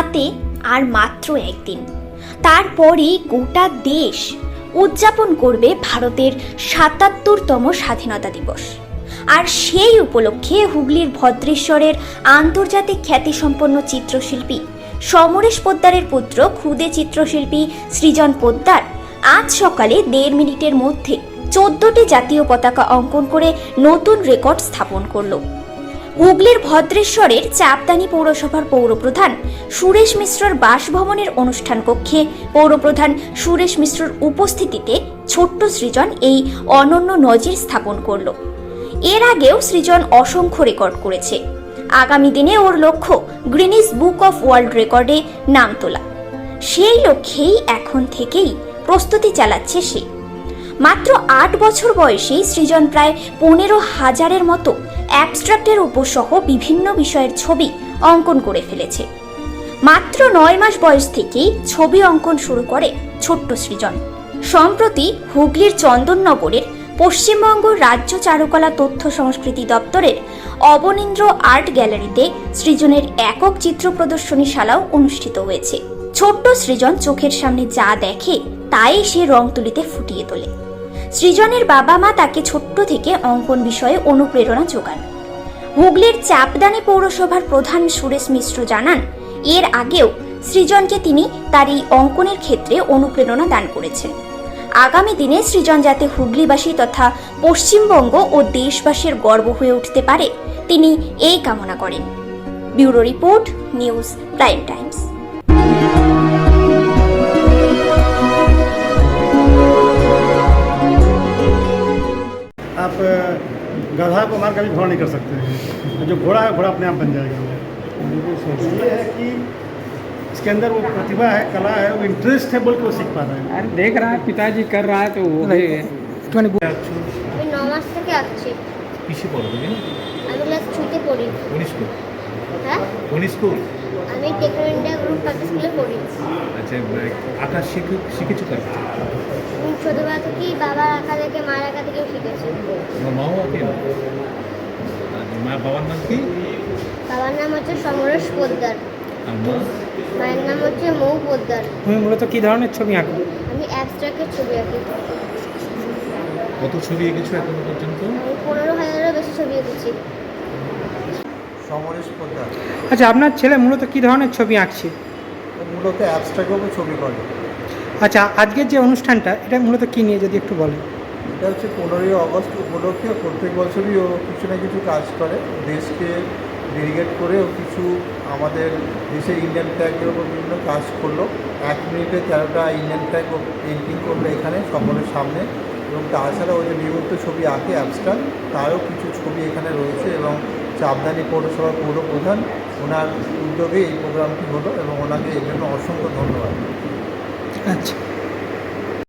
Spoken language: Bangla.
হাতে আর মাত্র একদিন। তারপরই গোটা দেশ উদযাপন করবে ভারতের সাতাত্তরতম স্বাধীনতা দিবস। আর সেই উপলক্ষে হুগলির ভদ্রেশ্বরের আন্তর্জাতিক খ্যাতিসম্পন্ন চিত্রশিল্পী সমরেশ পোদ্দারের পুত্র ক্ষুদে চিত্রশিল্পী সৃজন পোদ্দার আজ সকালে দেড় মিনিটের মধ্যে চোদ্দটি জাতীয় পতাকা অঙ্কন করে নতুন রেকর্ড স্থাপন করল। হুগলির ভদ্রেশ্বরের চাপদানি পৌরসভার পৌরপ্রধান সুরেশ মিশ্রর বাসভবনের অনুষ্ঠান কক্ষে পৌরপ্রধান সুরেশ মিশ্রর উপস্থিতিতে ছোট্ট সৃজন এই অনন্য নজির স্থাপন করল। এর আগেও সৃজন অসংখ্য রেকর্ড করেছে। আগামী দিনে ওর লক্ষ্য গ্রিনিস বুক অফ ওয়ার্ল্ড রেকর্ডে নাম তোলা। সেই লক্ষ্যেই এখন থেকেই প্রস্তুতি চালাচ্ছে সে। মাত্র আট বছর বয়সেই সৃজন প্রায় পনেরো হাজারের মতো অ্যাবস্ট্রাক্টের উপর সহ বিভিন্ন বিষয়ের ছবি অঙ্কন করে ফেলেছে। মাত্র নয় মাস বয়স থেকেই ছবি অঙ্কন শুরু করে ছোট্ট সৃজন। সম্প্রতি হুগলির চন্দননগরের পশ্চিমবঙ্গ রাজ্য চারুকলা তথ্য সংস্কৃতি দপ্তরের অবনীন্দ্র আর্ট গ্যালারিতে সৃজনের একক চিত্র প্রদর্শনীশালাও অনুষ্ঠিত হয়েছে। ছোট্ট সৃজন চোখের সামনে যা দেখে তাই সে রং তুলিতে ফুটিয়ে তোলে। সৃজনের বাবা মা তাকে ছোট্ট থেকে অঙ্কন বিষয়ে অনুপ্রেরণা যোগান। হুগলির চাপদানি পৌরসভার প্রধান সুরেশ মিশ্র জানান, এর আগেও সৃজনকে তিনি তার এই অঙ্কনের ক্ষেত্রে অনুপ্রেরণা দান করেছেন। আগামী দিনে সৃজন যাতে হুগলিবাসী তথা পশ্চিমবঙ্গ ও দেশবাসীর গর্ব হয়ে উঠতে পারে, তিনি এই কামনা করেন। Bureau report, news prime times. गधा को मार कभी घोड़ा नहीं कर सकते जो घोड़ा है घोड़ा अपने आप बन जाएगा ये है कि इसके अंदर वो प्रतिभा है कला है वो इंटरेस्ट है बोल के वो सीख पा रहे हैं अरे देख रहा है पिताजी कर रहा है तो वो भी আমি ন মাস থেকে আঁকছি কিসে পড়ো তুমি আমি ক্লাস থ্রিতে পড়ি কোন স্কুল হ্যাঁ কোন স্কুল আমি টেকনো ইন্ডিয়া গ্রুপ পার্টি স্কুলে পড়ি আচ্ছা আঁকা শিখে শিখেছো কার কাছে? আমি ছোটোবেলা থেকেই বাবার আঁকা দেখে মায়ের আঁকা মা বাবার নাম কি? বাবার নাম হচ্ছে সমরেশ পোদ্দার। আর মায়ের নাম হচ্ছে মৌ পোদ্দার। তুমি মূলত কী ধরনের ছবি আঁকো? আমি অ্যাবস্ট্রাক্টের ছবি আঁকি। কত ছবি এঁকেছো এখনও পর্যন্ত? আমি পনেরো হাজারেরও বেশি ছবি এঁকেছি। সমরেশ পোদ্দার। আচ্ছা আপনার ছেলে মূলত কী ধরনের ছবি আঁকছে? মূলত অ্যাবস্ট্রাক্টভাবে ছবি করে। আচ্ছা আজকের যে অনুষ্ঠানটা এটা মূলত কী নিয়ে যদি একটু বলেন? এটা হচ্ছে পনেরোই অগস্ট উপলক্ষে প্রত্যেক বছরই ও কিছু না কিছু কাজ করে। দেশকে ডেডিকেট করে ও কিছু আমাদের দেশের ইন্ডিয়ান ফ্ল্যাগের ওপর বিভিন্ন কাজ করল। এক মিনিটে তেরোটা ইন্ডিয়ান ফ্ল্যাগ ও পেন্টিং করল এখানে সকলের সামনে এবং তাছাড়া ও যে নিয়মিত ছবি আঁকে অ্যাবস্ট্রাক্ট তারও কিছু ছবি এখানে রয়েছে এবং চাপদানি পৌরসভার পৌর প্রধান ওনার উদ্যোগে এই প্রোগ্রামটি হলো এবং ওনাকে এর জন্য অসংখ্য ধন্যবাদ। আচ্ছা।